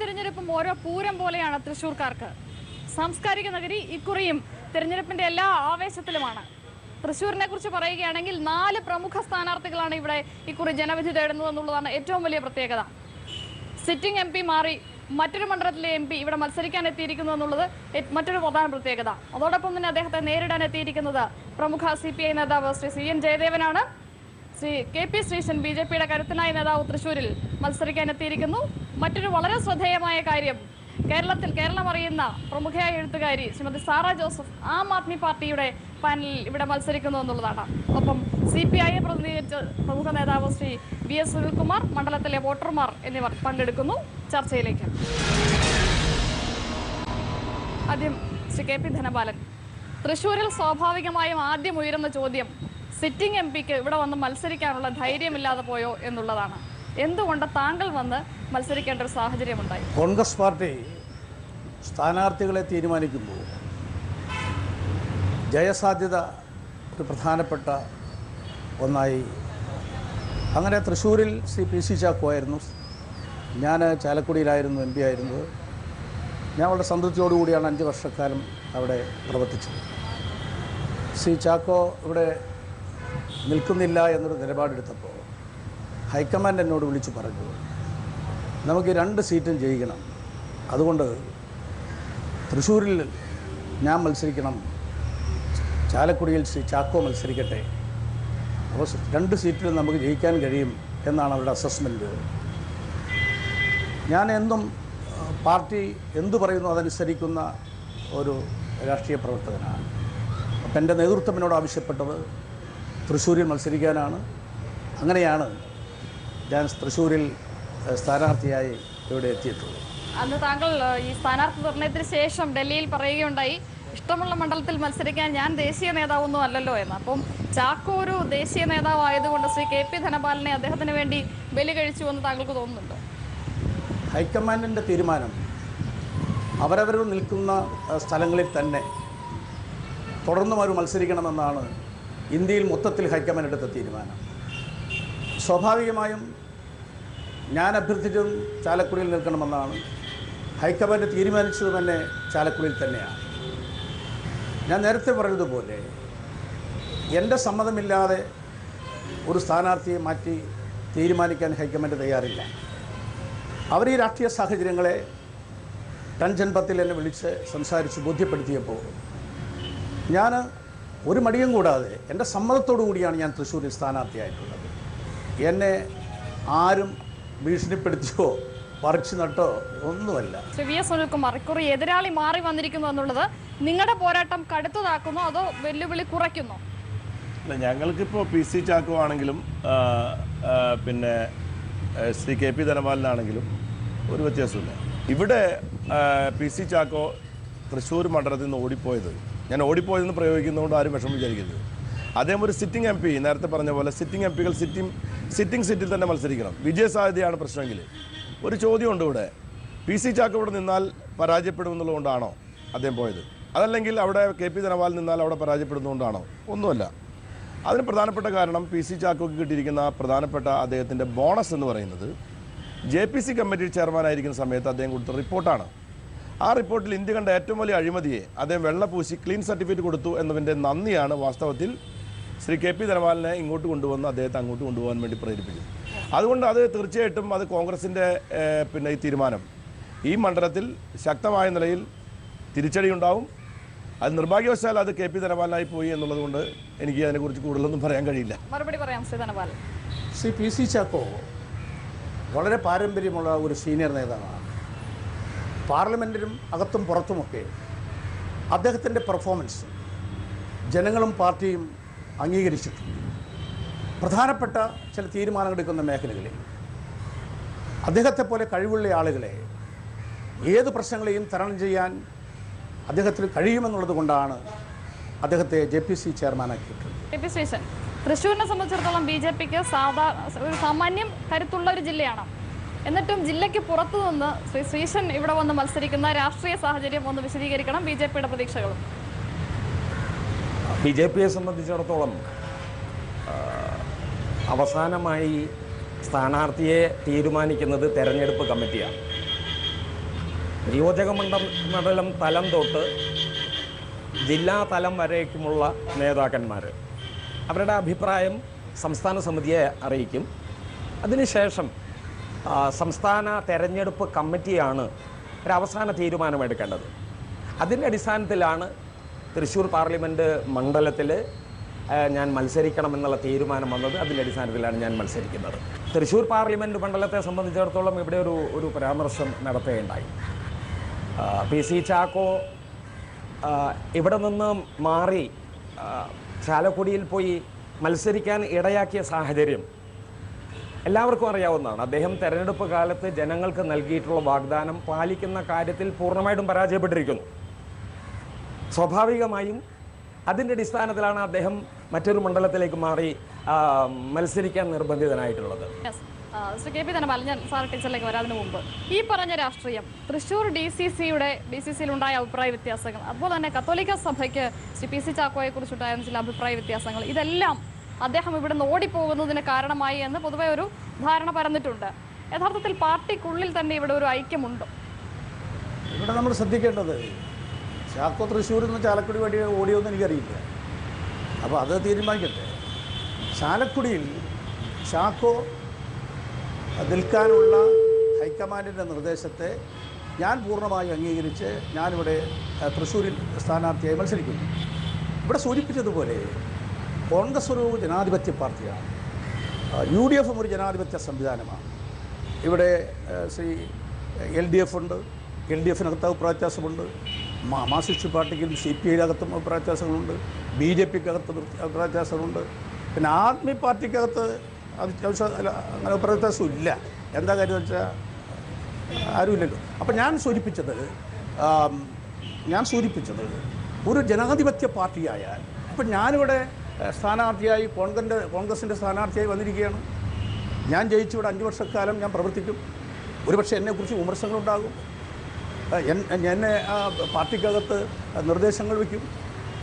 തിരഞ്ഞെടുപ്പും ഓരോ പൂരം പോലെയാണ് തൃശൂർക്കാർക്ക് സാംസ്കാരിക നഗരി ഇക്കുറിയും തിരഞ്ഞെടുപ്പിന്റെ എല്ലാ ആവേശത്തിലുമാണ്. തൃശ്ശൂരിനെ കുറിച്ച് പറയുകയാണെങ്കിൽ നാല് പ്രമുഖ സ്ഥാനാർത്ഥികളാണ് ഇവിടെ ഇക്കുറി ജനവിധി തേടുന്നത് എന്നുള്ളതാണ് ഏറ്റവും വലിയ പ്രത്യേകത. സിറ്റിംഗ് എം മാറി മറ്റൊരു മണ്ഡലത്തിലെ എം ഇവിടെ മത്സരിക്കാൻ എത്തിയിരിക്കുന്നു എന്നുള്ളത് മറ്റൊരു പ്രധാന പ്രത്യേകത. അതോടൊപ്പം തന്നെ അദ്ദേഹത്തെ നേരിടാൻ എത്തിയിരിക്കുന്നത് പ്രമുഖ സി നേതാവ് Shri C N ജയദേവനാണ്. Shri K P Sreesan B J പിയുടെ കരുത്തനായ നേതാവ് തൃശൂരിൽ മത്സരിക്കാൻ എത്തിയിരിക്കുന്നു. മറ്റൊരു വളരെ ശ്രദ്ധേയമായ കാര്യം കേരളത്തിൽ കേരളം അറിയുന്ന പ്രമുഖയായ എഴുത്തുകാരി ശ്രീമതി സാറ ജോസഫ് ആം ആദ്മി പാർട്ടിയുടെ പാനലിൽ ഇവിടെ മത്സരിക്കുന്നു എന്നുള്ളതാണ്. ഒപ്പം സി പി ഐയെ പ്രതിനിധീകരിച്ച പ്രമുഖ നേതാവ് ശ്രീ വി എസ് സുനിൽകുമാർ മണ്ഡലത്തിലെ വോട്ടർമാർ എന്നിവർ പങ്കെടുക്കുന്നു. ചർച്ചയിലേക്ക്. ആദ്യം ശ്രീ കെ പി ധനപാലൻ. തൃശ്ശൂരിൽ സ്വാഭാവികമായും ആദ്യം ഉയരുന്ന ചോദ്യം സിറ്റിംഗ് എം പിക്ക് ഇവിടെ വന്ന് മത്സരിക്കാനുള്ള ധൈര്യമില്ലാതെ പോയോ എന്നുള്ളതാണ്. എന്തുകൊണ്ട് താങ്കൾ വന്ന് മത്സരിക്കേണ്ട ഒരു സാഹചര്യമുണ്ടായി? കോൺഗ്രസ് പാർട്ടി സ്ഥാനാർത്ഥികളെ തീരുമാനിക്കുമ്പോൾ ജയസാധ്യത ഒരു പ്രധാനപ്പെട്ട ഒന്നായി. അങ്ങനെ തൃശ്ശൂരിൽ ശ്രീ പി സി ചാക്കോ ആയിരുന്നു. ഞാൻ ചാലക്കുടിയിലായിരുന്നു എം പി ആയിരുന്നത് ഞാൻ വളരെ സംതൃപ്തിയോടുകൂടിയാണ് അഞ്ച് വർഷക്കാലം അവിടെ പ്രവർത്തിച്ചത്. ശ്രീ ചാക്കോ ഇവിടെ നിൽക്കുന്നില്ല എന്നൊരു നിലപാടെടുത്തപ്പോൾ ഹൈക്കമാൻഡ് എന്നോട് വിളിച്ചു പറഞ്ഞു നമുക്ക് രണ്ട് സീറ്റും ജയിക്കണം. അതുകൊണ്ട് തൃശ്ശൂരിൽ ഞാൻ മത്സരിക്കണം. ചാലക്കുടിയിൽ ശ്രീ ചാക്കോ മത്സരിക്കട്ടെ. അപ്പോൾ രണ്ട് സീറ്റിലും നമുക്ക് ജയിക്കാൻ കഴിയും എന്നാണ് അവരുടെ അസസ്മെന്റ് ഞാൻ എന്നും പാർട്ടി എന്തു പറയുന്നു അതനുസരിക്കുന്ന ഒരു രാഷ്ട്രീയ പ്രവർത്തകനാണ്. അപ്പം എന്റെ നേതൃത്വം എന്നോട് ആവശ്യപ്പെട്ടത് തൃശ്ശൂരിൽ മത്സരിക്കാനാണ്. അങ്ങനെയാണ് ഞാൻ തൃശ്ശൂരിൽ സ്ഥാനാർത്ഥിയായി ഇവിടെ എത്തിയിട്ടുള്ളത്. അന്ന് താങ്കൾ ഈ സ്ഥാനാർത്ഥി നിർണയത്തിന് ശേഷം ഡൽഹിയിൽ പറയുകയുണ്ടായി ഇഷ്ടമുള്ള മണ്ഡലത്തിൽ മത്സരിക്കാൻ ഞാൻ ദേശീയ നേതാവൊന്നും അല്ലല്ലോ എന്ന്. അപ്പം ചാക്കോ ഒരു ദേശീയ നേതാവായതുകൊണ്ട് ശ്രീ കെ പി ധനപാലനെ അദ്ദേഹത്തിന് വേണ്ടി ബലി കഴിച്ചു എന്ന് താങ്കൾക്ക് തോന്നുന്നുണ്ടോ? ഹൈക്കമാൻഡിന്റെ തീരുമാനം അവരവർ നിൽക്കുന്ന സ്ഥലങ്ങളിൽ തന്നെ തുടർന്നും അവർ മത്സരിക്കണമെന്നാണ് ഇന്ത്യയിൽ മൊത്തത്തിൽ ഹൈക്കമാൻഡ് എടുത്ത തീരുമാനം. സ്വാഭാവികമായും ഞാൻ അഭ്യർത്ഥിച്ചതും ചാലക്കുടിയിൽ നിൽക്കണമെന്നാണ്. ഹൈക്കമാൻഡ് തീരുമാനിച്ചത് തന്നെ ചാലക്കുടിയിൽ തന്നെയാണ്. ഞാൻ നേരത്തെ പറഞ്ഞതുപോലെ എന്റെ സമ്മതമില്ലാതെ ഒരു സ്ഥാനാർത്ഥിയെ മാറ്റി തീരുമാനിക്കാൻ ഹൈക്കമാൻഡ് തയ്യാറില്ല. അവർ ഈ രാഷ്ട്രീയ സാഹചര്യങ്ങളെ ടൺ പത്തിൽ എന്നെ വിളിച്ച് സംസാരിച്ച് ബോധ്യപ്പെടുത്തിയപ്പോൾ ഞാൻ ഒരു മടിയും കൂടാതെ എന്റെ സമ്മതത്തോടു കൂടിയാണ് ഞാൻ തൃശ്ശൂരിൽ സ്ഥാനാർത്ഥിയായിട്ടുള്ളത്. എന്നെ ആരും ഭീഷണിപ്പെടുത്തിയോ പറിച്ചു നട്ടോ ഒന്നുമല്ല. ശ്രീ വി എസ് സുനിൽകുമാർ ഇക്കുറി എതിരാളി മാറി വന്നിരിക്കുന്നു എന്നുള്ളത് നിങ്ങളുടെ പോരാട്ടം കടുത്തതാക്കുന്നു അതോ വെല്ലുവിളി കുറയ്ക്കുന്നു? അല്ല ഞങ്ങൾക്കിപ്പോൾ പി സി ചാക്കോ ആണെങ്കിലും പിന്നെ ശ്രീ കെ പി ധനപാലനാണെങ്കിലും ഒരു വ്യത്യാസമില്ല ഇവിടെ പി സി ചാക്കോ തൃശ്ശൂർ മണ്ഡലത്തിൽ നിന്ന് ഓടിപ്പോയത് ഞാൻ ഓടിപ്പോയതെന്ന് പ്രയോഗിക്കുന്നതുകൊണ്ട് ആരും വിഷമം വിചാരിക്കരുത്. അദ്ദേഹം ഒരു സിറ്റിംഗ് എം പി നേരത്തെ പറഞ്ഞ പോലെ സിറ്റിംഗ് എം പികൾ സിറ്റിംഗ് സിറ്റിംഗ് സീറ്റിൽ തന്നെ മത്സരിക്കണം. വിജയസാധ്യതയാണ് പ്രശ്നമെങ്കിൽ ഒരു ചോദ്യമുണ്ട് ഇവിടെ. പി സി ചാക്ക് ഇവിടെ നിന്നാൽ പരാജയപ്പെടുമെന്നുള്ളതുകൊണ്ടാണോ അദ്ദേഹം പോയത്? അതല്ലെങ്കിൽ അവിടെ കെ പി ധനപാൽ നിന്നാൽ അവിടെ പരാജയപ്പെടുന്നതുകൊണ്ടാണോ ഒന്നുമല്ല. അതിന് പ്രധാനപ്പെട്ട കാരണം പി സി ചാക്കോക്ക് കിട്ടിയിരിക്കുന്ന പ്രധാനപ്പെട്ട അദ്ദേഹത്തിന്റെ ബോണസ് എന്ന് പറയുന്നത് ജെ പി സി കമ്മിറ്റി ചെയർമാനായിരിക്കുന്ന സമയത്ത് അദ്ദേഹം കൊടുത്ത റിപ്പോർട്ടാണ് ആ റിപ്പോർട്ടിൽ ഇന്ത്യ കണ്ട ഏറ്റവും വലിയ അഴിമതിയെ അദ്ദേഹം വെള്ളപൂശി ക്ലീൻ സർട്ടിഫിക്കറ്റ് കൊടുത്തു എന്നതിന്റെ നന്ദിയാണ് വാസ്തവത്തിൽ ശ്രീ കെ പി ധനപാലിനെ ഇങ്ങോട്ട് കൊണ്ടുവന്ന് അദ്ദേഹത്തെ അങ്ങോട്ട് കൊണ്ടുപോകാൻ വേണ്ടി പ്രേരിപ്പിച്ചത് അതുകൊണ്ട് അത് തീർച്ചയായിട്ടും അത് കോൺഗ്രസിന്റെ പിന്നെ ഈ തീരുമാനം. ഈ മണ്ഡലത്തിൽ ശക്തമായ നിലയിൽ തിരിച്ചടിയുണ്ടാവും. അത് നിർഭാഗ്യവശാൽ അത് കെ പി ധനപാലനായി പോയി എന്നുള്ളത് കൊണ്ട് എനിക്ക് അതിനെക്കുറിച്ച് കൂടുതലൊന്നും പറയാൻ കഴിയില്ല. മറുപടി പറയാം ശ്രീ ധനപാലൻ ശ്രീ പി സി ചാക്കോ വളരെ പാരമ്പര്യമുള്ള ഒരു സീനിയർ നേതാവാണ്. പാർലമെന്റിലും അകത്തും പുറത്തുമൊക്കെ അദ്ദേഹത്തിന്റെ പെർഫോമൻസ് ജനങ്ങളും പാർട്ടിയും അംഗീകരിച്ചിട്ടുണ്ട്. പ്രധാനപ്പെട്ട ചില തീരുമാനങ്ങൾ എടുക്കുന്ന മേഖലകളിൽ അദ്ദേഹത്തെ പോലെ കഴിവുള്ള ആളുകളെ ഏത് പ്രശ്നങ്ങളെയും തരണം ചെയ്യാൻ അദ്ദേഹത്തിന് കഴിയുമെന്നുള്ളത് കൊണ്ടാണ് അദ്ദേഹത്തെ ജെ പി സി ചെയർമാനാക്കിയിട്ടുള്ളത് തൃശ്ശൂരിനെ സംബന്ധിച്ചിടത്തോളം ബി ജെ പിക്ക് സാധാ ഒരു സാമാന്യം കരുത്തുള്ള ഒരു ജില്ലയാണ്. എന്നിട്ടും ജില്ലയ്ക്ക് പുറത്തു നിന്ന് ശ്രീ ശ്രീശൻ ഇവിടെ വന്ന് മത്സരിക്കുന്ന രാഷ്ട്രീയ സാഹചര്യം ഒന്ന് വിശദീകരിക്കണം ബി ജെ പിയുടെ പ്രതീക്ഷകളും. ബി ജെ പിയെ സംബന്ധിച്ചിടത്തോളം അവസാനമായി സ്ഥാനാർത്ഥിയെ തീരുമാനിക്കുന്നത് തെരഞ്ഞെടുപ്പ് കമ്മിറ്റിയാണ്. നിയോജക മണ്ഡലം തലം തൊട്ട് ജില്ലാ തലം വരേക്കുമുള്ള നേതാക്കന്മാർ അവരുടെ അഭിപ്രായം സംസ്ഥാന സമിതിയെ അറിയിക്കും. അതിനുശേഷം സംസ്ഥാന തെരഞ്ഞെടുപ്പ് കമ്മിറ്റിയാണ് ഒരവസാന തീരുമാനമെടുക്കേണ്ടത്. അതിന്റെ അടിസ്ഥാനത്തിലാണ് തൃശ്ശൂർ പാർലമെന്റ് മണ്ഡലത്തിൽ ഞാൻ മത്സരിക്കണം എന്നുള്ള തീരുമാനം വന്നത്. അതിന്റെ അടിസ്ഥാനത്തിലാണ് ഞാൻ മത്സരിക്കുന്നത്. തൃശ്ശൂർ പാർലമെന്റ് മണ്ഡലത്തെ സംബന്ധിച്ചിടത്തോളം ഇവിടെ ഒരു ഒരു പരാമർശം നടത്തുകയുണ്ടായി പി സി ചാക്കോ ഇവിടെ നിന്ന് മാറി ചാലക്കുടിയിൽ പോയി മത്സരിക്കാൻ ഇടയാക്കിയ സാഹചര്യം എല്ലാവർക്കും അറിയാവുന്നതാണ്. അദ്ദേഹം തെരഞ്ഞെടുപ്പ് കാലത്ത് ജനങ്ങൾക്ക് നൽകിയിട്ടുള്ള വാഗ്ദാനം പാലിക്കുന്ന കാര്യത്തിൽ പൂർണമായിട്ടും പരാജയപ്പെട്ടിരിക്കുന്നു. സ്വാഭാവികമായും അതിന്റെ അടിസ്ഥാനത്തിലാണ് അദ്ദേഹം മറ്റൊരു മണ്ഡലത്തിലേക്ക് മാറി മത്സരിക്കാൻ നിർബന്ധിതനായിട്ടുള്ളത്. ശ്രീ കെ പി ധനപാലൻ ഞാൻ സാർ ടീച്ചറിലേക്ക് വരാതിന് മുമ്പ്. ഈ പറഞ്ഞ രാഷ്ട്രീയം തൃശൂർ ഡി സി സിയുടെ ഡി സി സിയിൽ ഉണ്ടായ അഭിപ്രായ വ്യത്യാസങ്ങൾ അതുപോലെ തന്നെ കത്തോലിക്ക സഭയ്ക്ക് ശ്രീ പി സി ചാക്കോയെ കുറിച്ചുണ്ടായിരുന്ന ചില അഭിപ്രായ വ്യത്യാസങ്ങൾ ഇതെല്ലാം അദ്ദേഹം ഇവിടെ നിന്ന് ഓടിപ്പോകുന്നതിന് കാരണമായി എന്ന് പൊതുവെ ഒരു ധാരണ പരന്നിട്ടുണ്ട്. യഥാർത്ഥത്തിൽ പാർട്ടിക്കുള്ളിൽ തന്നെ ഇവിടെ ഒരു ഐക്യമുണ്ടോ? ഇവിടെ നമ്മൾ ശ്രദ്ധിക്കേണ്ടത് ചാക്കോ തൃശ്ശൂരിൽ നിന്ന് ചാലക്കുടി വഴി ഓടിയോന്ന് എനിക്കറിയില്ല. അപ്പോൾ അത് തീരുമാനിക്കട്ടെ. ചാലക്കുടിയിൽ ചാക്കോ നിൽക്കാനുള്ള ഹൈക്കമാൻഡിന്റെ നിർദ്ദേശത്തെ ഞാൻ പൂർണമായും അംഗീകരിച്ച് ഞാനിവിടെ തൃശ്ശൂരിൽ സ്ഥാനാർത്ഥിയായി മത്സരിക്കുന്നു. ഇവിടെ സൂചിപ്പിച്ചതുപോലെ കോൺഗ്രസ് ഒരു ജനാധിപത്യ പാർട്ടിയാണ്. യു ഡി എഫും ഒരു ജനാധിപത്യ സംവിധാനമാണ്. ഇവിടെ ശ്രീ എൽ ഡി എഫ് ഉണ്ട്. എൽ ഡി എഫിനകത്ത് അഭിപ്രായ വ്യത്യാസമുണ്ട് മാ- മാർക്സിസ്റ്റ് പാർട്ടിക്കും സി പി ഐയിലകത്തും അഭിപ്രായ വ്യത്യാസങ്ങളുണ്ട് ബി ജെ പിക്കകത്ത് അഭിപ്രായ വ്യത്യാസങ്ങളുണ്ട് പിന്നെ ആദ്മി പാർട്ടിക്കകത്ത് അത്യാവശ്യം അങ്ങനെ അഭിപ്രായ വ്യത്യാസം ഇല്ല. എന്താ കാര്യം വെച്ചാൽ ആരുമില്ലല്ലോ. അപ്പം ഞാൻ സൂചിപ്പിച്ചത് ഞാൻ സൂചിപ്പിച്ചത് ഒരു ജനാധിപത്യ പാർട്ടിയായാൽ ഇപ്പം ഞാനിവിടെ സ്ഥാനാർത്ഥിയായി കോൺഗ്രന്റെ കോൺഗ്രസിന്റെ സ്ഥാനാർത്ഥിയായി വന്നിരിക്കുകയാണ്. ഞാൻ ജയിച്ചു ഇവിടെ അഞ്ച് വർഷക്കാലം ഞാൻ പ്രവർത്തിക്കും. ഒരുപക്ഷെ എന്നെക്കുറിച്ച് വിമർശനങ്ങളുണ്ടാകും. ഏഹ്, എന്നെ ആ പാർട്ടിക്കകത്ത് നിർദ്ദേശങ്ങൾ വയ്ക്കും.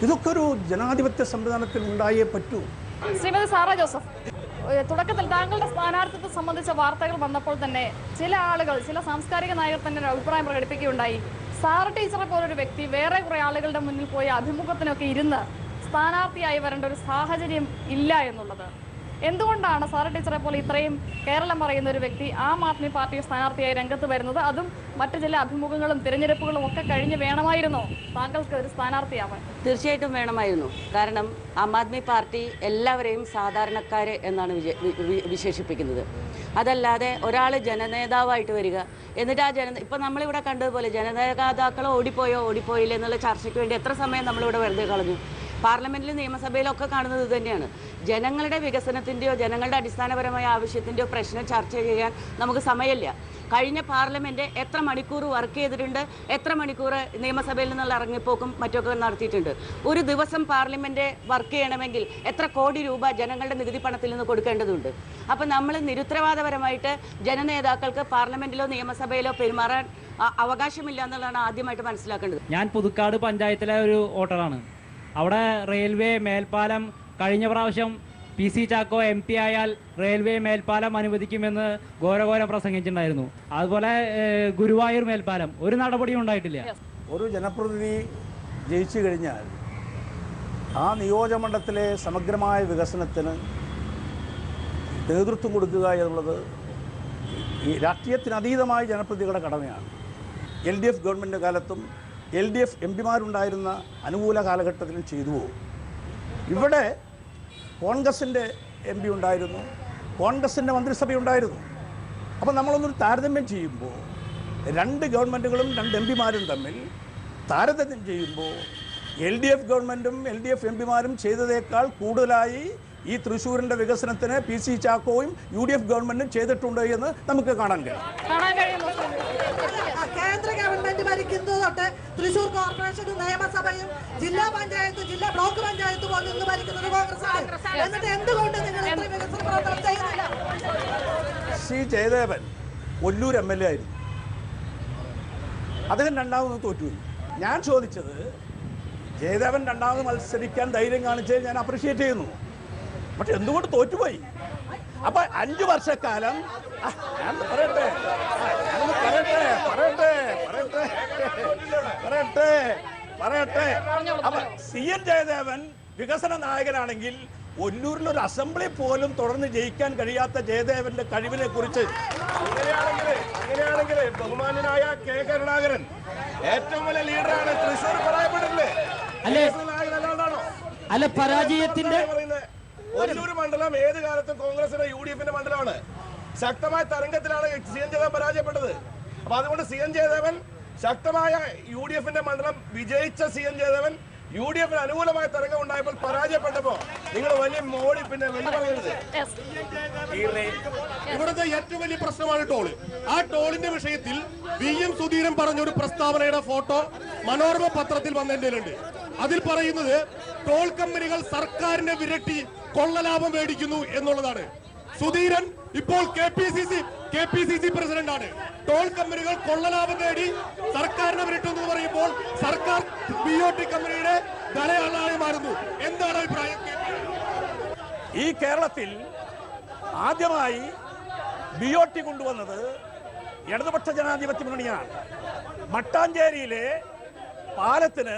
ഇതൊക്കെ ഒരു ജനാധിപത്യ സംവിധാനത്തിൽ ഉണ്ടായേ പറ്റൂ. ശ്രീമതി സാറ ജോസഫ് തുടക്കത്തിൽ താങ്കളുടെ സ്ഥാനാർത്ഥിത്വം സംബന്ധിച്ച വാർത്തകൾ വന്നപ്പോൾ തന്നെ ചില ആളുകൾ ചില സാംസ്കാരിക നായകർ തന്നെ ഒരു അഭിപ്രായം പ്രകടിപ്പിക്കുകയുണ്ടായി. സാറ ടീച്ചറെ പോലൊരു വ്യക്തി വേറെ കുറെ ആളുകളുടെ മുന്നിൽ പോയി അഭിമുഖത്തിനൊക്കെ ഇരുന്ന് സ്ഥാനാർത്ഥിയായി വരേണ്ട ഒരു സാഹചര്യം ഇല്ല എന്നുള്ളത് എന്തുകൊണ്ടാണ് സാറ ടീച്ചറെ പോലെ ഇത്രയും കേരളം പറയുന്ന ഒരു വ്യക്തി ആം ആദ്മി പാർട്ടി സ്ഥാനാർത്ഥിയായി രംഗത്ത് വരുന്നത് അതും മറ്റു ചില അഭിമുഖങ്ങളും തിരഞ്ഞെടുപ്പുകളും ഒക്കെ കഴിഞ്ഞ് വേണമായിരുന്നോ താങ്കൾക്ക് ഒരു സ്ഥാനാർത്ഥിയാവാൻ തീർച്ചയായിട്ടും വേണമായിരുന്നു കാരണം ആം ആദ്മി പാർട്ടി എല്ലാവരെയും സാധാരണക്കാരെ എന്നാണ് വിശേഷിപ്പിക്കുന്നത് അതല്ലാതെ ഒരാൾ ജനനേതാവായിട്ട് വരിക എന്നിട്ട് ആ ജന ഇപ്പം നമ്മളിവിടെ കണ്ടതുപോലെ ജനനേതാക്കൾ ഓടിപ്പോയോ ഓടിപ്പോയില്ല എന്നുള്ള ചർച്ചയ്ക്ക് വേണ്ടി എത്ര സമയം നമ്മളിവിടെ വെറുതെ കളഞ്ഞു പാർലമെന്റിലും നിയമസഭയിലും ഒക്കെ കാണുന്നത് ഇത് തന്നെയാണ്. ജനങ്ങളുടെ വികസനത്തിന്റെയോ ജനങ്ങളുടെ അടിസ്ഥാനപരമായ ആവശ്യത്തിന്റെയോ പ്രശ്നം ചർച്ച ചെയ്യാൻ നമുക്ക് സമയമില്ല. കഴിഞ്ഞ പാർലമെന്റ് എത്ര മണിക്കൂർ വർക്ക് ചെയ്തിട്ടുണ്ട് എത്ര മണിക്കൂർ നിയമസഭയിൽ നിന്നുള്ള ഇറങ്ങിപ്പോക്കും മറ്റൊക്കെ നടത്തിയിട്ടുണ്ട്. ഒരു ദിവസം പാർലമെന്റ് വർക്ക് ചെയ്യണമെങ്കിൽ എത്ര കോടി രൂപ ജനങ്ങളുടെ നികുതി പണത്തിൽ നിന്ന് കൊടുക്കേണ്ടതുണ്ട്. അപ്പം നമ്മൾ നിരുത്തരവാദപരമായിട്ട് ജനനേതാക്കൾക്ക് പാർലമെന്റിലോ നിയമസഭയിലോ പെരുമാറാൻ അവകാശമില്ല എന്നുള്ളതാണ് ആദ്യമായിട്ട് മനസ്സിലാക്കേണ്ടത്. ഞാൻ പുതുക്കാട് പഞ്ചായത്തിലെ ഒരു വോട്ടറാണ് അവിടെ റെയിൽവേ മേൽപ്പാലം കഴിഞ്ഞ പ്രാവശ്യം P C Chacko M P ആയാൽ റെയിൽവേ മേൽപ്പാലം അനുവദിക്കുമെന്ന് ഘോരഘോരം പ്രസംഗിച്ചിട്ടുണ്ടായിരുന്നു. അതുപോലെ ഗുരുവായൂർ മേൽപ്പാലം ഒരു നടപടിയും ഉണ്ടായിട്ടില്ല. ഒരു ജനപ്രതിനിധി ജയിച്ചു കഴിഞ്ഞാൽ ആ നിയോജകമണ്ഡലത്തിലെ സമഗ്രമായ വികസനത്തിന് നേതൃത്വം കൊടുക്കുക എന്നുള്ളത് ഈ രാഷ്ട്രീയത്തിനതീതമായ ജനപ്രതികളുടെ ജനപ്രതിനിധികളുടെ കടമയാണ്. എൽ ഡി എഫ് ഗവൺമെന്റ് കാലത്തും എൽ ഡി എഫ് എം പിമാരുണ്ടായിരുന്ന അനുകൂല കാലഘട്ടത്തിലും ചെയ്തു പോകും. ഇവിടെ കോൺഗ്രസിന്റെ എം പി ഉണ്ടായിരുന്നു കോൺഗ്രസിന്റെ മന്ത്രിസഭയുണ്ടായിരുന്നു. അപ്പോൾ നമ്മളൊന്നൊരു താരതമ്യം ചെയ്യുമ്പോൾ രണ്ട് ഗവൺമെന്റുകളും രണ്ട് എം പിമാരും തമ്മിൽ താരതമ്യം ചെയ്യുമ്പോൾ എൽ ഡി എഫ് ഗവൺമെന്റും എൽ ഡി എഫ് എം പിമാരും ചെയ്തതേക്കാൾ കൂടുതലായി ഈ തൃശ്ശൂരിന്റെ വികസനത്തിന് പി സി ചാക്കോയും യു ഡി എഫ് ഗവൺമെന്റും ചെയ്തിട്ടുണ്ട് എന്ന് നമുക്ക് കാണാൻ കഴിയും. കേന്ദ്ര ഗവൺമെന്റ് ഭരിക്കുന്നത് തൊട്ട് തൃശ്ശൂർ കോർപ്പറേഷനും നിയമസഭയും ജില്ലാ പഞ്ചായത്ത് ജില്ലാ ബ്ലോക്ക് പഞ്ചായത്ത് പോലും ഇന്ന് ഭരിക്കുന്നത് കോൺഗ്രസ് ആണ് എന്നിട്ട് എന്തുകൊണ്ട് നിങ്ങൾ ഇത്രയും വികസന പ്രവർത്തനം ചെയ്യുന്നില്ല? C Jayadevan Ollur M L A ആയിരുന്നു. അദ്ദേഹം രണ്ടാമത് തോറ്റു. ഞാൻ ചോദിച്ചത് ജയദേവൻ രണ്ടാമത് മത്സരിക്കാൻ ധൈര്യം കാണിച്ചത് ഞാൻ അപ്രീഷിയേറ്റ് ചെയ്യുന്നു. പക്ഷെ എന്തുകൊണ്ട് തോറ്റുപോയി? അപ്പൊ അഞ്ചു വർഷക്കാലം ഞാൻ പറയട്ടെ പറയട്ടെ പറയട്ടെ പറയട്ടെ പറയട്ടെ പറയട്ടെ. അപ്പൊ സി എൻ ജയദേവൻ വികസന നായകനാണെങ്കിൽ ഒല്ലൂരിൽ ഒരു അസംബ്ലി പോലും തുടർന്ന് ജയിക്കാൻ കഴിയാത്ത ജയദേവന്റെ കഴിവിനെ കുറിച്ച് അങ്ങനെയാണെങ്കിൽ അങ്ങനെയാണെങ്കിൽ ബഹുമാന്യനായ കെ കരുണാകരൻ ഏറ്റവും വലിയ ലീഡറാണ് തൃശ്ശൂർ പറയപ്പെടുന്നത് അല്ലെ? നായകനല്ലാതാണോ അല്ല പരാജയത്തിന്റെ ഒല്ലൂർ മണ്ഡലം ഏത് കാലത്തും കോൺഗ്രസിന്റെ യു ഡി എഫിന്റെ മണ്ഡലമാണ്. ശക്തമായ തരംഗത്തിലാണ് സി എൻ ജയദേവൻ പരാജയപ്പെട്ടത്. അപ്പൊ അതുകൊണ്ട് സി എൻ ജയദേവൻ ശക്തമായ യു ഡി എഫിന്റെ മണ്ഡലം വിജയിച്ച C N Jayadevan U D എഫിന് അനുകൂലമായ തരംഗം ഉണ്ടായപ്പോൾ പരാജയപ്പെട്ടപ്പോ നിങ്ങൾ വലിയ മോഡി പിന്നെ വലിയ പറയരുത്. ഇവിടുത്തെ ഏറ്റവും വലിയ പ്രശ്നമാണ് ടോൾ. ആ ടോളിന്റെ വിഷയത്തിൽ വി എം സുധീരൻ പറഞ്ഞ ഒരു പ്രസ്താവനയുടെ ഫോട്ടോ മനോരമ പത്രത്തിൽ വന്നതിന്റെ അതിൽ പറയുന്നത് ടോൾ കമ്പനികൾ സർക്കാരിനെ വിരട്ടി കൊള്ളലാഭം മേടിക്കുന്നു എന്നുള്ളതാണ്. സുധീരൻ ഇപ്പോൾ K P C C K P C C president ആണ് ടോൾ കമ്പനികൾ കൊള്ളലാഭം നേടി സർക്കാരിനെ വിരട്ടുന്നു എന്ന് പറയുമ്പോൾ സർക്കാർ ബി ഒ ടി കമ്പനിയുടെ ധനയാളായി മാറുന്നു. എന്താണ് അഭിപ്രായം? ഈ കേരളത്തിൽ ആദ്യമായി ബി ഒ ടി കൊണ്ടുവന്നത് ഇടതുപക്ഷ ജനാധിപത്യ മുന്നണിയാണ്. മട്ടാഞ്ചേരിയിലെ പാലത്തിന്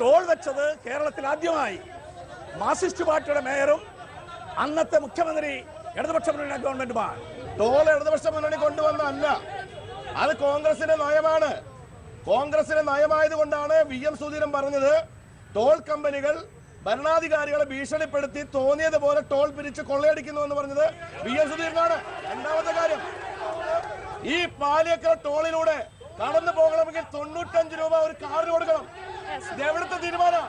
ടോൾ വെച്ചത് കേരളത്തിൽ ആദ്യമായി. മാർസിസ്റ്റ് പാർട്ടിയുടെ മേയറും അന്നത്തെ മുഖ്യമന്ത്രി ഇടതുപക്ഷ മുന്നണി ഗവൺമെന്റുമാണ്. ടോൾ ഇടതുപക്ഷ മുന്നണി കൊണ്ടുവന്നല്ല അത് കോൺഗ്രസിന്റെ നയമാണ്. കോൺഗ്രസിന്റെ നയമായതുകൊണ്ടാണ് വി എം സുധീരൻ പറഞ്ഞത് ടോൾ കമ്പനികൾ ഭരണാധികാരികളെ ഭീഷണിപ്പെടുത്തി തോന്നിയതുപോലെ ടോൾ പിരിച്ച് കൊള്ളയടിക്കുന്നു എന്ന് പറഞ്ഞത് വി എം സുധീരനാണ്. രണ്ടാമത്തെ കാര്യം ഈ പാലിയക്കര ടോളിലൂടെ കടന്നു പോകണമെങ്കിൽ തൊണ്ണൂറ്റഞ്ച് രൂപ ഒരു കാറിന് കൊടുക്കണം. എവിടുത്തെ തീരുമാനം?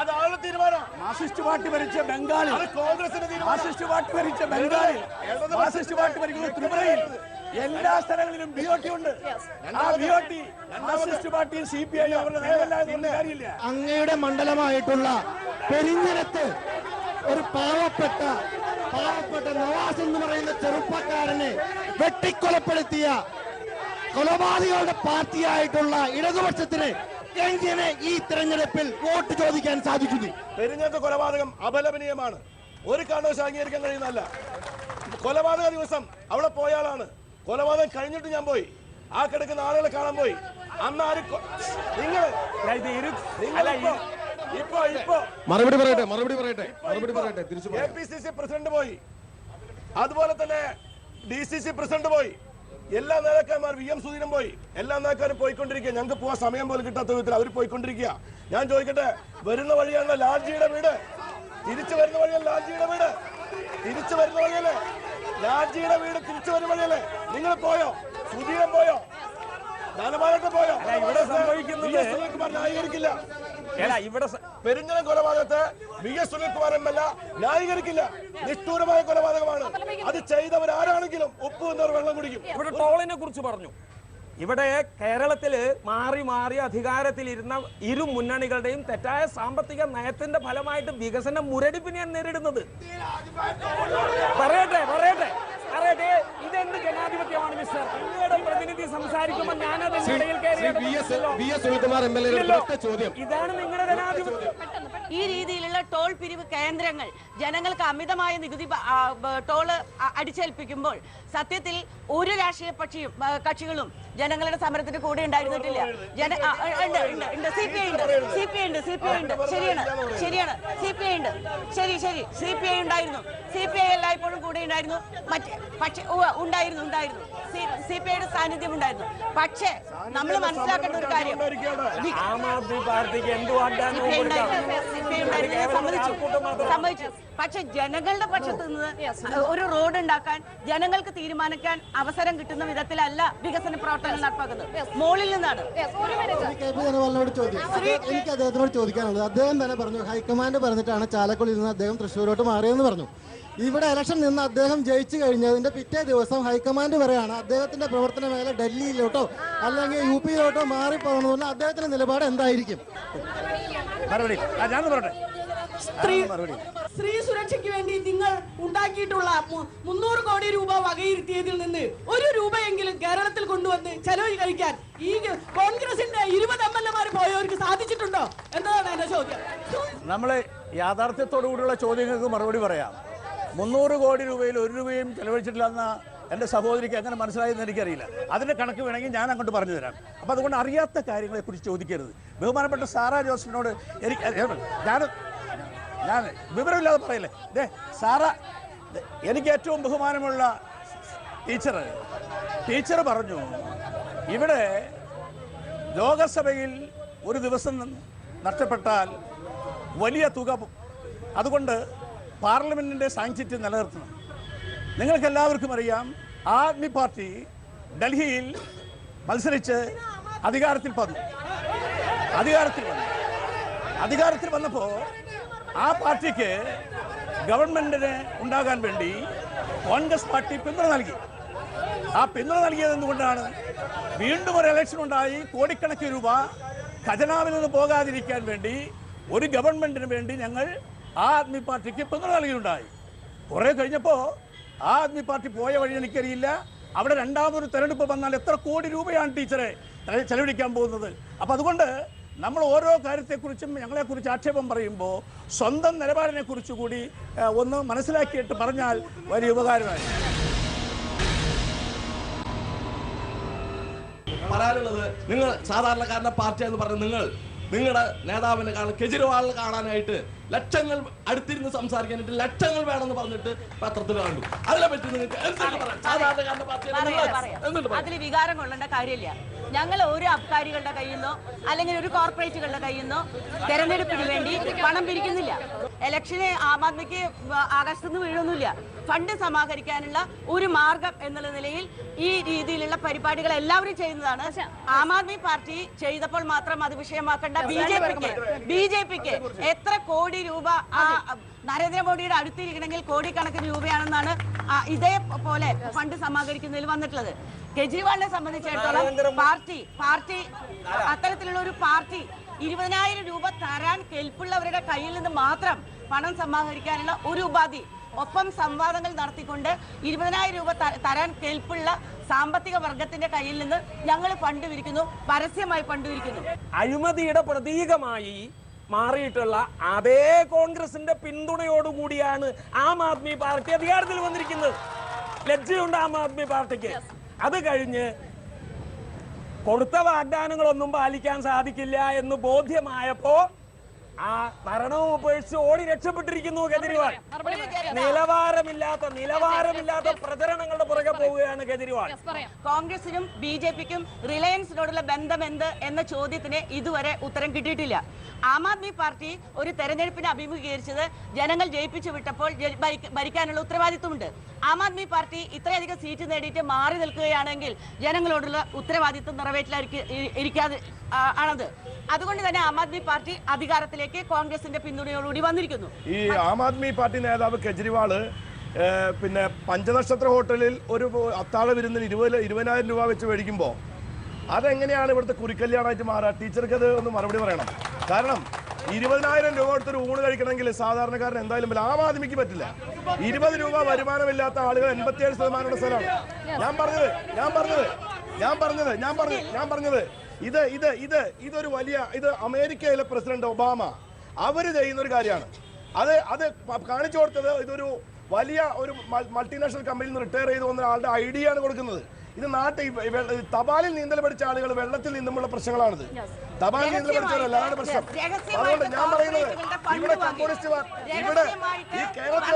അത് ആളുടെ തീരുമാനം. മാർസിസ്റ്റ് പാർട്ടി ഭരിച്ച ബംഗാളിൽ അത് കോൺഗ്രസിന്റെ തീരുമാനം. മാർസിസ്റ്റ് പാർട്ടി ഭരിച്ച ബംഗാളിൽ മാർസിസ്റ്റ് പാർട്ടി ഭരിക്കുന്ന ത്രിപുരയിൽ. എല്ലാ സ്ഥലങ്ങളിലും ബി ഒ ടി ഉണ്ട്. ആ ബി ഒ ടി മാർസിസ്റ്റ് പാർട്ടിയും സി പി ഐ അവരുടെ അങ്ങയുടെ മണ്ഡലമായിട്ടുള്ള പെരിഞ്ഞനത്ത് ഒരു പാവപ്പെട്ട പാവപ്പെട്ട നവാസ് എന്ന് പറയുന്ന ചെറുപ്പക്കാരനെ വെട്ടിക്കൊലപ്പെടുത്തിയ കൊലപാതകളുടെ പാർട്ടിയായിട്ടുള്ള ഇടതുപക്ഷത്തിന് എങ്ങനെ ഈ തെരഞ്ഞെടുപ്പിൽ വോട്ട് ചോദിക്കാൻ സാധിക്കുന്നു? തെരഞ്ഞെടുപ്പ് കൊലപാതകം അപലപനീയമാണ്. ഒരു കാരണവശാലും അംഗീകരിക്കാൻ കഴിയുന്നതല്ല. കൊലപാതക ദിവസം അവിടെ പോയ ആളാണ്. കൊലപാതകം കഴിഞ്ഞിട്ട് ഞാൻ പോയി. ആ കിടക്കുന്ന ആളുകളെ കാണാൻ പോയി. അന്ന് ആര് നിങ്ങൾ ഇപ്പൊ ഇപ്പൊ മറുപടി പറയട്ടെ മറുപടി പറയട്ടെ മറുപടി പറയട്ടെ തിരിച്ചു A P C C president പോയി. അതുപോലെ തന്നെ ഡി സി സി പ്രസിഡന്റ് പോയി. എല്ലാ നേതാക്കന്മാർ വി എം സുധീരൻ പോയി. എല്ലാ നേതാക്കാരും പോയിക്കൊണ്ടിരിക്കുക. ഞങ്ങൾക്ക് പോവാൻ സമയം പോലും കിട്ടാത്ത വിധത്തിൽ അവർ പോയിക്കൊണ്ടിരിക്കുക. ഞാൻ ചോദിക്കട്ടെ വരുന്ന വഴിയാണ് ലാൽജിയുടെ വീട്? തിരിച്ചു വരുന്ന വഴിയാണ് ലാൽജിയുടെ വീട്? തിരിച്ചു വരുന്ന വഴിയല്ലേ? ലാൽജിയുടെ വീട് തിരിച്ചു വരുന്ന വഴിയല്ലേ? നിങ്ങൾ പോയോ? സുധീരൻ പോയോ? ഇവിടെ സംഭവിക്കുന്നത് ന്യായീകരിക്കില്ല. കൊലപാതകത്തെ V S Sunilkumar M L A ന്യായീകരിക്കില്ല. നിഷ്ഠൂരമായ കൊലപാതകമാണ്. അത് ചെയ്തവരാരാണെങ്കിലും ഉപ്പ് എന്നവർ വെള്ളം കുടിക്കും. ഇവിടെ ടോളിനെ കുറിച്ച് പറഞ്ഞു. ഇവിടെ കേരളത്തിൽ മാറി മാറി അധികാരത്തിലിരുന്ന ഇരു മുന്നണികളുടെയും തെറ്റായ സാമ്പത്തിക നയത്തിന്റെ ഫലമായിട്ട് വികസന മുരടിപ്പിനെയാണ് നേരിടുന്നത്. പറയട്ടെ പറയട്ടെ. പറയട്ടെ ഇതെന്ത് ജനാധിപത്യമാണ് മിസ്റ്റർ? നിങ്ങളുടെ പ്രതിനിധി സംസാരിക്കുമ്പോൾ ഞാനത് ഇതാണ് നിങ്ങളുടെ ജനാധിപത്യം. ഈ രീതിയിലുള്ള ടോൾ പിരിവ് കേന്ദ്രങ്ങൾ ജനങ്ങൾക്ക് അമിതമായ നികുതി ടോൾ അടിച്ചേൽപ്പിക്കുമ്പോൾ സത്യത്തിൽ ഒരു രാഷ്ട്രീയ കക്ഷികളും ജനങ്ങളുടെ സമരത്തിന് കൂടെ ഉണ്ടായിരുന്നിട്ടില്ല. ജന സി പി ഐ ഉണ്ട്. സി പി ഐ ഉണ്ട് സി പി ഐ ഉണ്ട്. ശരിയാണ് ശരിയാണ്. സി പി ഐ ഉണ്ട്. ശരി ശരി. സി പി ഐ ഉണ്ടായിരുന്നു. സി പി ഐ എല്ലായ്പ്പോഴും കൂടെ ഉണ്ടായിരുന്നു. മറ്റേ പക്ഷേ ഉണ്ടായിരുന്നു ഉണ്ടായിരുന്നു. സി പി ഐയുടെ സാന്നിധ്യം ഉണ്ടായിരുന്നു. പക്ഷേ നമ്മൾ മനസ്സിലാക്കേണ്ട ഒരു കാര്യം. സമ്മതിച്ചു. പക്ഷെ ജനങ്ങളുടെ പക്ഷത്ത് നിന്ന് ഒരു റോഡ് ഉണ്ടാക്കാൻ ജനങ്ങൾക്ക് തീരുമാനിക്കാൻ അവസരം കിട്ടുന്ന വിധത്തിലല്ല വികസന പ്രവർത്തനങ്ങൾ നടപ്പാക്കുന്നത്. മോളിൽ നിന്നാണ്. എനിക്ക് അദ്ദേഹത്തിനോട് ചോദിക്കാനുള്ളത് അദ്ദേഹം തന്നെ പറഞ്ഞു ഹൈക്കമാൻഡ് പറഞ്ഞിട്ടാണ് ചാലക്കുളി നിന്ന് അദ്ദേഹം തൃശ്ശൂരോട്ട് മാറിയെന്ന് പറഞ്ഞു. ഇവിടെ ഇലക്ഷൻ നിന്ന് അദ്ദേഹം ജയിച്ചു കഴിഞ്ഞതിന്റെ പിറ്റേ ദിവസം ഹൈക്കമാൻഡ് പറയാണ് അദ്ദേഹത്തിന്റെ പ്രവർത്തന മേഖല ഡൽഹിയിലോട്ടോ അല്ലെങ്കിൽ യു പിയിലോട്ടോ മാറിപ്പോകണമെന്ന് അദ്ദേഹത്തിന്റെ നിലപാട് എന്തായിരിക്കും? മറുപടി. ആ, ഞാൻ പറയട്ടെ. സ്ത്രീ സ്ത്രീ സുരക്ഷയ്ക്ക് വേണ്ടി നിങ്ങൾ ഉണ്ടാക്കിയിട്ടുള്ള മുന്നൂറ് കോടി രൂപ വകയിരുത്തിയതിൽ നിന്ന് ഒരു രൂപയെങ്കിലും കേരളത്തിൽ കൊണ്ടുവന്ന് ചെലവ് കഴിക്കാൻ ഈ കോൺഗ്രസിന്റെ ഇരുപത് എം എൽ എമാർ പോയവർക്ക് സാധിച്ചിട്ടുണ്ടോ എന്നതാണ് എന്റെ ചോദ്യം. നമ്മൾ യാഥാർത്ഥ്യത്തോടു കൂടിയുള്ള ചോദ്യങ്ങൾക്ക് മറുപടി പറയാം. മുന്നൂറ് കോടി രൂപയിൽ ഒരു രൂപയും ചെലവഴിച്ചിട്ടില്ലെന്ന എന്റെ സഹോദരിക്ക് എങ്ങനെ മനസ്സിലായെന്ന് എനിക്കറിയില്ല. അതിന്റെ കണക്ക് വേണമെങ്കിൽ ഞാൻ അങ്ങോട്ട് പറഞ്ഞു തരാം. അപ്പം അതുകൊണ്ട് അറിയാത്ത കാര്യങ്ങളെക്കുറിച്ച് ചോദിക്കരുത്. ബഹുമാനപ്പെട്ട സാറാ ജോസഫിനോട് എനിക്ക് ഞാൻ ഞാൻ വിവരമില്ലാതെ പറയില്ലേ? ദേ സാറാ എനിക്ക് ഏറ്റവും ബഹുമാനമുള്ള ടീച്ചർ ടീച്ചർ പറഞ്ഞു ഇവിടെ ലോകസഭയിൽ ഒരു ദിവസം നഷ്ടപ്പെട്ടാൽ വലിയ തുക അതുകൊണ്ട് പാർലമെന്റിന്റെ സാങ്ക്ഷിറ്റി നിലനിർത്തണം. നിങ്ങൾക്ക് എല്ലാവർക്കും അറിയാം ആദ്മി പാർട്ടി ഡൽഹിയിൽ മത്സരിച്ച് അധികാരത്തിൽ വന്നു അധികാരത്തിൽ വന്നു. അധികാരത്തിൽ വന്നപ്പോൾ ആ പാർട്ടിക്ക് ഗവൺമെന്റിന് ഉണ്ടാകാൻ വേണ്ടി കോൺഗ്രസ് പാർട്ടി പിന്തുണ നൽകി. ആ പിന്തുണ നൽകിയത് എന്തുകൊണ്ടാണ്? വീണ്ടും ഒരു ഇലക്ഷൻ ഉണ്ടായി കോടിക്കണക്കിന് രൂപ ഖജനാവിൽ നിന്ന് പോകാതിരിക്കാൻ വേണ്ടി ഒരു ഗവൺമെന്റിന് വേണ്ടി ഞങ്ങൾ ആ ആദ്മി പാർട്ടിക്ക് പിന്തുണ നൽകിയിട്ടുണ്ടായി. കുറേ കഴിഞ്ഞപ്പോൾ ആ ആദ്മി പാർട്ടി പോയ വഴി എനിക്കറിയില്ല. അവിടെ രണ്ടാമതൊരു തെരഞ്ഞെടുപ്പ് വന്നാൽ എത്ര കോടി രൂപയാണ് ടീച്ചറെ ചെല- ചെലവഴിക്കാൻ പോകുന്നത്. അപ്പം അതുകൊണ്ട് നമ്മൾ ഓരോ കാര്യത്തെക്കുറിച്ചും ഞങ്ങളെക്കുറിച്ച് ആക്ഷേപം പറയുമ്പോൾ സ്വന്തം നിലപാടിനെ കുറിച്ച് കൂടി ഒന്ന് മനസ്സിലാക്കിയിട്ട് പറഞ്ഞാൽ വലിയ ഉപകാരമായി പറയാനുള്ളത് നിങ്ങൾ സാധാരണക്കാരന്റെ പാർട്ടി എന്ന് പറഞ്ഞ നിങ്ങൾ നിങ്ങളുടെ നേതാവിനെ കാണാൻ കെജ്രിവാളിനെ കാണാനായിട്ട് ലക്ഷങ്ങൾ അടുത്തിരുന്ന് സംസാരിക്കാനായിട്ട് ലക്ഷങ്ങൾ വേണമെന്ന് പറഞ്ഞിട്ട് പത്രത്തിൽ കണ്ടു അതിനെ പറ്റി നിങ്ങൾക്ക്. അതിൽ വികാരം കൊള്ളേണ്ട കാര്യമില്ല. ഞങ്ങൾ ഒരു അബ്കാരികളുടെ കയ്യിൽ നിന്നോ അല്ലെങ്കിൽ ഒരു കോർപ്പറേറ്റുകളുടെ കയ്യിൽ നിന്നോ തെരഞ്ഞെടുപ്പിന് വേണ്ടി പണം പിരിക്കുന്നില്ല. ഇലക്ഷന് ആം ആദ്മിക്ക് ആകാശത്തുനിന്ന് വീഴൊന്നുമില്ല. ഫണ്ട് സമാഹരിക്കാനുള്ള ഒരു മാർഗം എന്നുള്ള നിലയിൽ ഈ രീതിയിലുള്ള പരിപാടികൾ എല്ലാവരും ചെയ്യുന്നതാണ്. ആം ആദ്മി പാർട്ടി ചെയ്തപ്പോൾ മാത്രം അത് വിഷയമാക്കേണ്ട. ബി ജെ പിക്ക് ബി ജെ പിക്ക് എത്ര കോടി രൂപ ആ നരേന്ദ്രമോദിയുടെ അടുത്തിരിക്കണമെങ്കിൽ കോടിക്കണക്കിന് രൂപയാണെന്നാണ് ഇതേപോലെ ഫണ്ട് സമാഹരിക്കുന്നതിൽ വന്നിട്ടുള്ളത്. കെജ്രിവാളിനെ സംബന്ധിച്ചിടത്തോളം പാർട്ടി പാർട്ടി അത്തരത്തിലുള്ള ഒരു പാർട്ടി ഇരുപതിനായിരം രൂപ തരാൻ കെൽപ്പുള്ളവരുടെ കയ്യിൽ നിന്ന് മാത്രം പണം സമാഹരിക്കാനുള്ള ഒരു ഉപാധി ഒപ്പം സംവാദങ്ങൾ നടത്തിക്കൊണ്ട് ഇരുപതിനായിരം രൂപ തരാൻ കെൽപ്പുള്ള സാമ്പത്തിക വർഗത്തിന്റെ കയ്യിൽ നിന്ന് ഞങ്ങൾ ഫണ്ട് വിരിക്കുന്നു പരസ്യമായി ഫണ്ട് വിരിക്കുന്നു. അഴിമതിയുടെ പ്രതീകമായി മാറിയിട്ടുള്ള അതേ കോൺഗ്രസിന്റെ പിന്തുണയോടുകൂടിയാണ് ആം ആദ്മി പാർട്ടി അധികാരത്തിൽ വന്നിരിക്കുന്നത്. ലജ്ജയുണ്ട് ആം ആദ്മി പാർട്ടിക്ക്. അത് കഴിഞ്ഞ് കൊടുത്ത വാഗ്ദാനങ്ങളൊന്നും പാലിക്കാൻ സാധിക്കില്ല എന്ന് ബോധ്യമായപ്പോ ആ ഭരണവും ഉപേക്ഷിച്ച് ഓടി രക്ഷപ്പെട്ടിരിക്കുന്നു കെജ്രിവാൾ. നിലവാരമില്ലാത്ത നിലവാരമില്ലാത്ത പ്രചരണങ്ങളുടെ പുറകെ പോവുകയാണ് കെജ്രിവാൾ. കോൺഗ്രസിനും ബി ജെ പിക്കും റിലയൻസിനോടുള്ള ബന്ധം എന്ത് എന്ന ചോദ്യത്തിന് ഇതുവരെ ഉത്തരം കിട്ടിയിട്ടില്ല. ആം ആദ്മി പാർട്ടി ഒരു തെരഞ്ഞെടുപ്പിനെ അഭിമുഖീകരിച്ചത് ജനങ്ങൾ ജയിപ്പിച്ചു വിട്ടപ്പോൾ ഭരിക്കാനുള്ള ഉത്തരവാദിത്വമുണ്ട്. ആം ആദ്മി പാർട്ടി ഇത്രയധികം സീറ്റ് നേടിയിട്ട് മാറി നിൽക്കുകയാണെങ്കിൽ ജനങ്ങളോടുള്ള ഉത്തരവാദിത്വം നിറവേറ്റിലിരിക്കാതെ ആണത്. അതുകൊണ്ട് തന്നെ ആം ആദ്മി പാർട്ടി അധികാരത്തിലേക്ക് കോൺഗ്രസിന്റെ പിന്തുണയോടുകൂടി വന്നിരിക്കുന്നു. ഈ ആം ആദ്മി പാർട്ടി നേതാവ് കെജ്രിവാൾ പിന്നെ പഞ്ചനക്ഷത്ര ഹോട്ടലിൽ ഒരു അത്താഴ വിരുന്നിന് ഇരുപത് ഇരുപതിനായിരം രൂപ വെച്ച് മേടിക്കുമ്പോൾ അതെങ്ങനെയാണ് ഇവിടുത്തെ കുറിക്കല്യാണമായിട്ട് മാറുക? ടീച്ചർക്ക് അത് ഒന്ന് മറുപടി പറയണം. കാരണം ഇരുപതിനായിരം രൂപ കൊടുത്തൊരു ഊണ് കഴിക്കണമെങ്കിൽ സാധാരണക്കാരൻ എന്തായാലും. ആം ആദ്മിക്ക് പറ്റില്ല. ഇരുപത് രൂപ വരുമാനമില്ലാത്ത ആളുകൾ എൺപത്തിയേഴ് ശതമാനമുള്ള സ്ഥലമാണ്. ഞാൻ പറഞ്ഞത് ഞാൻ പറഞ്ഞത് ഞാൻ പറഞ്ഞത് ഞാൻ പറഞ്ഞത് ഞാൻ പറഞ്ഞത്. ഇത് ഇത് ഇത് ഇതൊരു വലിയ ഇത് അമേരിക്കയിലെ പ്രസിഡന്റ് ഒബാമ. അവർ ചെയ്യുന്ന ഒരു കാര്യമാണ്. അത് അത് കാണിച്ചു കൊടുത്തത് ഇതൊരു വലിയ ഒരു മൾട്ടിനാഷണൽ കമ്പനിയിൽ നിന്ന് റിട്ടയർ ചെയ്തു വന്ന ആളുടെ ഐഡിയ ആണ് കൊടുക്കുന്നത്. ഇത് നാട്ടിൽ തപാലിൽ നീന്തൽ പഠിച്ച ആളുകൾ വെള്ളത്തിൽ നിന്നുമുള്ള പ്രശ്നങ്ങളാണിത്. തപാലിൽ നീന്തൽ പഠിച്ചവരല്ല അതാണ് പ്രശ്നം. അതുകൊണ്ട് ഞാൻ പറയുന്നത് ഇവിടെ വാങ്ങി. കമ്മ്യൂണിസ്റ്റ് ഇവിടെ ഈ കേരളത്തിൽ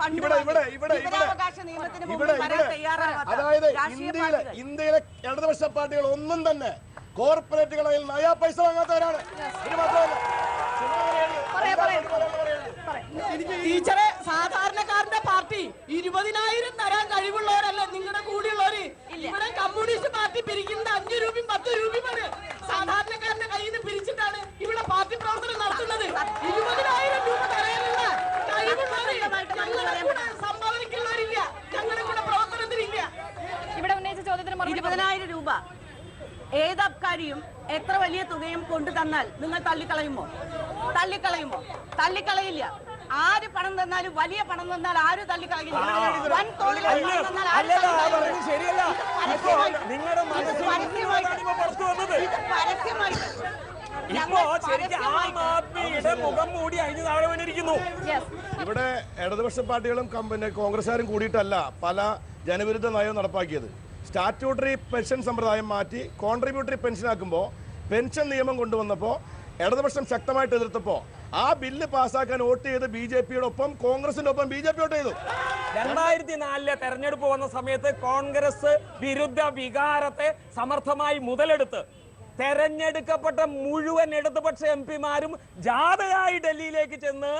ഫണ്ട് ഇവിടെ ഇവിടെ. ഇവിടെ ഇവിടെ ഇവിടെ അതായത് ഇന്ത്യയിലെ ഇന്ത്യയിലെ ഇടതുപക്ഷ പാർട്ടികൾ ഒന്നും തന്നെ കോർപ്പറേറ്റുകളിൽ നയാ പൈസ വാങ്ങാത്തവരാണ്. ഇത് മാത്രമല്ല. ടീച്ചറെ സാധാരണക്കാരന്റെ പാർട്ടി ഇരുപതിനായിരം തരാൻ കഴിവുള്ളവരല്ല? നിങ്ങളുടെ കൂടെയുള്ളവര്. ഇവിടെ കമ്മ്യൂണിസ്റ്റ് പാർട്ടി പിരിക്കുന്നത് അഞ്ചു രൂപയും പത്ത് രൂപയുമാണ്. സാധാരണക്കാരന്റെ കയ്യിൽ നിന്ന് പിരിച്ചിട്ടാണ് ഇവിടെ പാർട്ടി പ്രവർത്തനം നടത്തുന്നത്. ഇരുപതിനായിരം രൂപ തരാനുള്ള കഴിവുള്ളവര് ഞങ്ങളുടെ കൂടെ സംഭാവനയ്ക്കുള്ളവരില്ല. ഞങ്ങളുടെ കൂടെ പ്രവർത്തനത്തിനില്ല ഇവിടെ ഉന്നയിച്ച ചോദ്യത്തിന്. ഇരുപതിനായിരം രൂപ. ഏത് അബ്കാരിയും എത്ര വലിയ തുകയും കൊണ്ടു തന്നാൽ നിങ്ങൾ തള്ളിക്കളയുമോ? തള്ളിക്കളയുമോ? തള്ളിക്കളയില്ല. ആര് പണം തന്നാലും വലിയ പണം തന്നാൽ ആര് തള്ളിക്കളയില്ല. വൻ തോതിൽ പണം തന്നാൽ ആരും ശരിയല്ല. നിങ്ങളുടെ പരസ്യമായിട്ട് ഇപ്പൊ ശരിക്കും ആം ആദ്മിയുടെ മുഖം മൂടി അഴിഞ്ഞു താഴെ വീണിരിക്കുന്നു ഇവിടെ ഇടതുപക്ഷ പാർട്ടികളും പിന്നെ കോൺഗ്രസ്സുകാരും കൂടിയിട്ടല്ല പല ജനവിരുദ്ധ നയവും നടപ്പാക്കിയത്. സ്റ്റാറ്റ്യൂട്ടറി പെൻഷൻ സമ്പ്രദായം മാറ്റി കോൺട്രിബ്യൂട്ടറി പെൻഷൻ ആക്കുമ്പോൾ പെൻഷൻ നിയമം കൊണ്ടുവന്നപ്പോൾ ഇടതുപക്ഷം ശക്തമായിട്ട് എതിർത്തപ്പോൾ ആ ബില്ല് പാസ്സാക്കാൻ വോട്ട് ചെയ്ത് ബി ജെ പിയുടെ ഒപ്പം കോൺഗ്രസിന്റെ ഒപ്പം ബി ജെ പി വോട്ട് ചെയ്തു. രണ്ടായിരത്തി നാലിലെ തെരഞ്ഞെടുപ്പ് വന്ന സമയത്ത് കോൺഗ്രസ് വിരുദ്ധ വികാരത്തെ സമർത്ഥമായി മുതലെടുത്ത് തെരഞ്ഞെടുക്കപ്പെട്ട മുഴുവൻ ഇടതുപക്ഷ എം പിമാരും ജാഥയായി ഡൽഹിയിലേക്ക് ചെന്ന്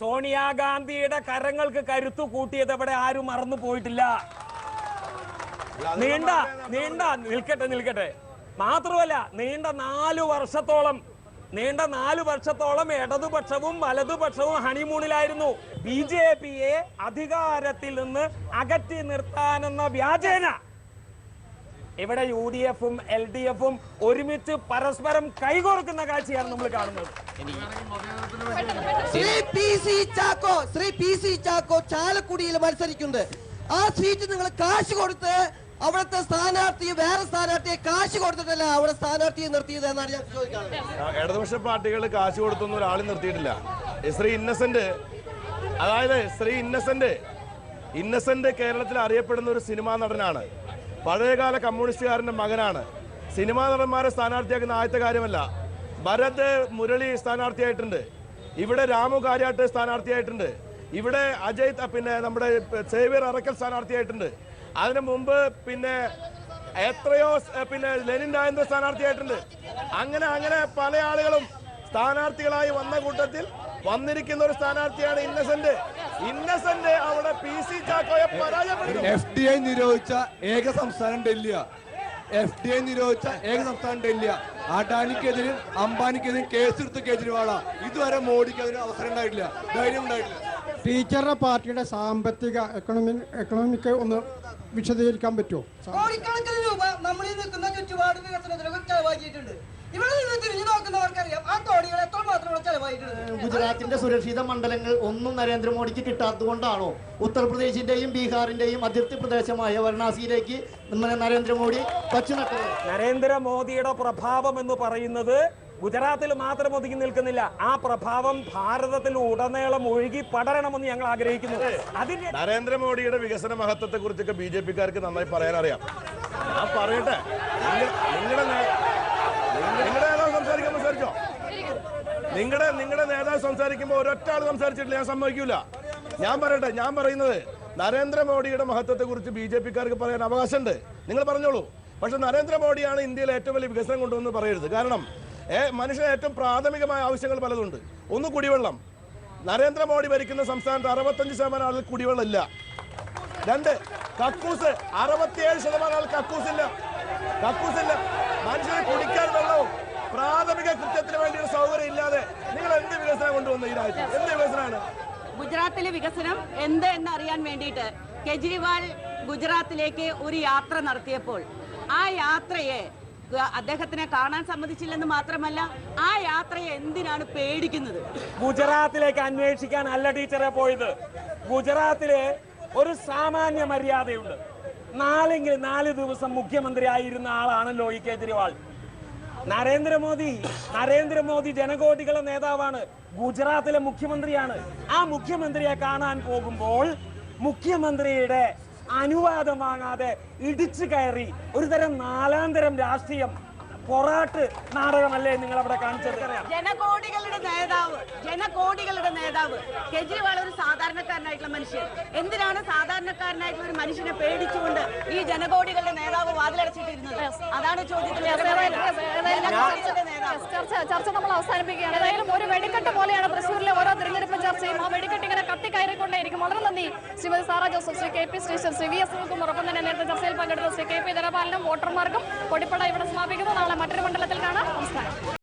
സോണിയാഗാന്ധിയുടെ കരങ്ങൾക്ക് കരുത്തു കൂട്ടിയത് അവിടെ ആരും മറന്നു പോയിട്ടില്ല. നീണ്ട നീണ്ട നിൽക്കട്ടെ നിൽക്കട്ടെ. മാത്രമല്ല നീണ്ട നാലു വർഷത്തോളം നീണ്ട നാലു വർഷത്തോളം ഇടതുപക്ഷവും വലതുപക്ഷവും ഹണിമൂണിലായിരുന്നു. ബി ജെ പിയെ അധികാരത്തിൽ നിന്ന് അകറ്റി നിർത്താനെന്ന വ്യാജേന. ഇവിടെ യു ഡി എഫും എൽ ഡി എഫും ഒരുമിച്ച് പരസ്പരം കൈകോർക്കുന്ന കാഴ്ചയാണ് നമ്മൾ കാണുന്നത്. Shri P C Chacko Shri P C Chacko ചാലക്കുടിയിൽ മത്സരിക്കുന്നത് ആ സീറ്റ് നിങ്ങൾ കാശ് കൊടുത്ത് അവിടുത്തെ സ്ഥാനാർത്ഥി വേറെ സ്ഥാനാർത്ഥിയെ കാശ് കൊടുത്തിട്ടല്ല അവിടെ സ്ഥാനാർത്ഥിയെ നിർത്തിയത് എന്നാണ് ഞാൻ ചോദിക്കുന്നത് ഇടതുപക്ഷ പാർട്ടികൾ കാശ് കൊടുത്തൊന്നും ഒരാളും നിർത്തിയിട്ടില്ല. ശ്രീ ഇന്നസെന്റ് അതായത് ശ്രീ ഇന്നസെന്റ് ഇന്നസെന്റ് കേരളത്തിൽ അറിയപ്പെടുന്ന ഒരു സിനിമാ നടനാണ്. പഴയകാല കമ്മ്യൂണിസ്റ്റുകാരന്റെ മകനാണ്. സിനിമാ നടന്മാരെ സ്ഥാനാർത്ഥിയാക്കുന്ന ആദ്യത്തെ കാര്യമല്ല. ഭരത് മുരളി സ്ഥാനാർത്ഥിയായിട്ടുണ്ട്. ഇവിടെ രാമു കാര്യാട്ട് സ്ഥാനാർത്ഥിയായിട്ടുണ്ട്. ഇവിടെ അജയ് പിന്നെ നമ്മുടെ സേവിയർ അറക്കൽ സ്ഥാനാർത്ഥിയായിട്ടുണ്ട്. അതിനു മുമ്പ് പിന്നെ എത്രയോ പിന്നെ ലെനിൻ രാജേന്ദ്ര സ്ഥാനാർത്ഥിയായിട്ടുണ്ട്. അങ്ങനെ അങ്ങനെ പല ആളുകളും സ്ഥാനാർത്ഥികളായി വന്ന കൂട്ടത്തിൽ വന്നിരിക്കുന്ന ഒരു സ്ഥാനാർത്ഥിയാണ് ഇന്നസെന്റ്. ഇന്നസെന്റ് അവിടെ പി സി ചാക്കോയെ പരാജയപ്പെടുത്തും. എഫ് ഡി ഐ നിരോധിച്ച ഏക സംസ്ഥാനം ഡൽഹിയ. എഫ് ഡി ഐ നിരോധിച്ച ഏക സംസ്ഥാനം ഡൽഹിയ. അഡാനിക്കെതിരും അംബാനിക്കെതിരും കേസെടുത്ത് കേജ്രിവാളാ. ഇതുവരെ മോഡിക്ക് അതിന് അവസരം ഉണ്ടായിട്ടില്ല. ധൈര്യം ഉണ്ടായിട്ടില്ല. ടീച്ചറുടെ പാർട്ടിയുടെ സാമ്പത്തിക എക്കണോമി എക്കണോമിക്ക് ഒന്ന് വിശദീകരിക്കാൻ പറ്റുമോ? കോടിക്കണക്കിന് രൂപ നമ്മൾ ഈ നിൽക്കുന്ന ചുറ്റുപാട് വികസനത്തിനൊക്കെ ചെലവാക്കിയിട്ടുണ്ട്. ഇവിടെ നിന്ന് തിരിഞ്ഞു നോക്കുന്നവർക്കറിയാം ആ കോടികൾ എത്രമാത്രം ചെലവായിട്ടുണ്ട് ഗുജറാത്തിന്റെ സുരക്ഷിത മണ്ഡലങ്ങൾ ഒന്നും നരേന്ദ്രമോദിക്ക് കിട്ടാത്തതുകൊണ്ടാണോ? ഉത്തർപ്രദേശിന്റെയും ബീഹാറിന്റെയും അതിർത്തി പ്രദേശമായ വാരണാസിയിലേക്ക് നമ്മുടെ നരേന്ദ്രമോദി വച്ചുനട്ടത് നരേന്ദ്രമോദിയുടെ പ്രഭാവം എന്ന് പറയുന്നത് ഗുജറാത്തിൽ മാത്രം ഒതുങ്ങി നിൽക്കുന്നില്ല. ആ പ്രഭാവം ഭാരതത്തിൽ ഉടനീളം ഒഴുകി പടരണമെന്ന് ഞങ്ങൾ ആഗ്രഹിക്കുന്നു. അതിന് നരേന്ദ്രമോദിയുടെ വികസന മഹത്വത്തെ കുറിച്ചൊക്കെ ബി ജെ പിക്കാർക്ക് നന്നായി പറയാൻ അറിയാം ഞാൻ പറയട്ടെ. നിങ്ങളുടെ നിങ്ങളുടെ നേതാവ് നിങ്ങളുടെ നേതാവ് സംസാരിക്കുമ്പോൾ ഒരൊറ്റ ആൾ സംസാരിച്ചിട്ടില്ല. ഞാൻ സമ്മതിക്കൂല. ഞാൻ പറയട്ടെ ഞാൻ പറയുന്നത് നരേന്ദ്രമോദിയുടെ മഹത്വത്തെ കുറിച്ച് ബി ജെ പിക്കാർക്ക് പറയാൻ അവകാശമുണ്ട്. നിങ്ങൾ പറഞ്ഞോളൂ. പക്ഷെ നരേന്ദ്രമോദിയാണ് ഇന്ത്യയിൽ ഏറ്റവും വലിയ വികസനം കൊണ്ടുവന്ന് പറയരുത്. കാരണം മനുഷ്യന് ഏറ്റവും പ്രാഥമികമായ ആവശ്യങ്ങൾ പലതുണ്ട്. ഒന്ന് കുടിവെള്ളം. നരേന്ദ്രമോദി ഭരിക്കുന്ന സംസ്ഥാനത്ത് അറുപത്തഞ്ച് ശതമാനം ആളുകൾ കുടിവെള്ളം ഇല്ല രണ്ട് കക്കൂസ്. അറുപത്തിയേഴ് ശതമാനം ആൾ കക്കൂസ് ഇല്ല കക്കൂസ് ഇല്ല മനുഷ്യന് കുടിക്കാൻ വെള്ളവും പ്രാഥമിക കൃത്യത്തിന് വേണ്ടിയുള്ള സൗകര്യം ഇല്ലാതെ നിങ്ങൾ എന്ത് വികസനം കൊണ്ടുവന്നു ഈ രാജ്യത്ത്? എന്ത് വികസനമാണ്? ഗുജറാത്തിലെ വികസനം എന്ത് എന്ന് അറിയാൻ വേണ്ടിയിട്ട് കെജ്രിവാൾ ഗുജറാത്തിലേക്ക് ഒരു യാത്ര നടത്തിയപ്പോൾ ആ യാത്രയെ അദ്ദേഹത്തിനെ കാണാൻ സമ്മതിച്ചില്ലെന്ന് മാത്രമല്ല ആ യാത്രയെ എന്തിനാണ് പേടിക്കുന്നത്? ഗുജറാത്തിലേക്ക് അന്വേഷിക്കാൻ അല്ല ടീച്ചറെ പോയത്. ഗുജറാത്തിലെ ഒരു സാമാന്യ മര്യാദയുണ്ട്. നാലെങ്കിൽ നാല് ദിവസം മുഖ്യമന്ത്രി ആയിരുന്ന ആളാണല്ലോ ഈ കേജ്രിവാൾ. നരേന്ദ്രമോദി നരേന്ദ്രമോദി ജനകോടികളുടെ നേതാവാണ് ഗുജറാത്തിലെ മുഖ്യമന്ത്രിയാണ്. ആ മുഖ്യമന്ത്രിയെ കാണാൻ പോകുമ്പോൾ മുഖ്യമന്ത്രിയുടെ അനുവാദം വാങ്ങാതെ ഇടിച്ചു കയറി ഒരു തരം നാലാം തരം രാഷ്ട്രീയം പൊറാട്ട് നാടകമല്ലേ നിങ്ങൾ അവിടെ കാണിച്ചത്? ജനകോടികളുടെ നേതാവ് ജനകോടികളുടെ നേതാവ്. കെജ്രിവാൾ ഒരു സാധാരണക്കാരനായിട്ടുള്ള മനുഷ്യൻ. എന്തിനാണ് സാധാരണക്കാരനായിട്ടുള്ള ഒരു മനുഷ്യനെ പേടിച്ചുകൊണ്ട് ഈ ജനകോടികളുടെ നേതാവ് വാതിലടച്ചിട്ടിരുന്നത്? അതാണ് ചോദ്യത്തിൽ ചർച്ച ചർച്ച നമ്മൾ അവസാനിപ്പിക്കുകയാണ്. ഏതായാലും ഒരു വെടിക്കെട്ട് പോലെയാണ് തൃശ്ശൂരിലെ ഓരോ തിരഞ്ഞെടുപ്പ് ചർച്ചയും ആ വെടിക്കെട്ട് ഇങ്ങനെ കത്തിക്കയറിക്കൊണ്ടേയിരിക്കും. വളരെ നന്ദി Shrimati Sara Joseph Shri K P Shrishwar Shri V S ഒപ്പം തന്നെ നേരത്തെ ചർച്ചയിൽ പങ്കെടുത്ത ശ്രീ കെ പി ധനപാലനും വോട്ടർമാർക്കും കൊടിപ്പട ഇവിടെ സമാപിക്കുന്നു. നാളെ മറ്റൊരു മണ്ഡലത്തിൽ കാണാം. നമസ്കാരം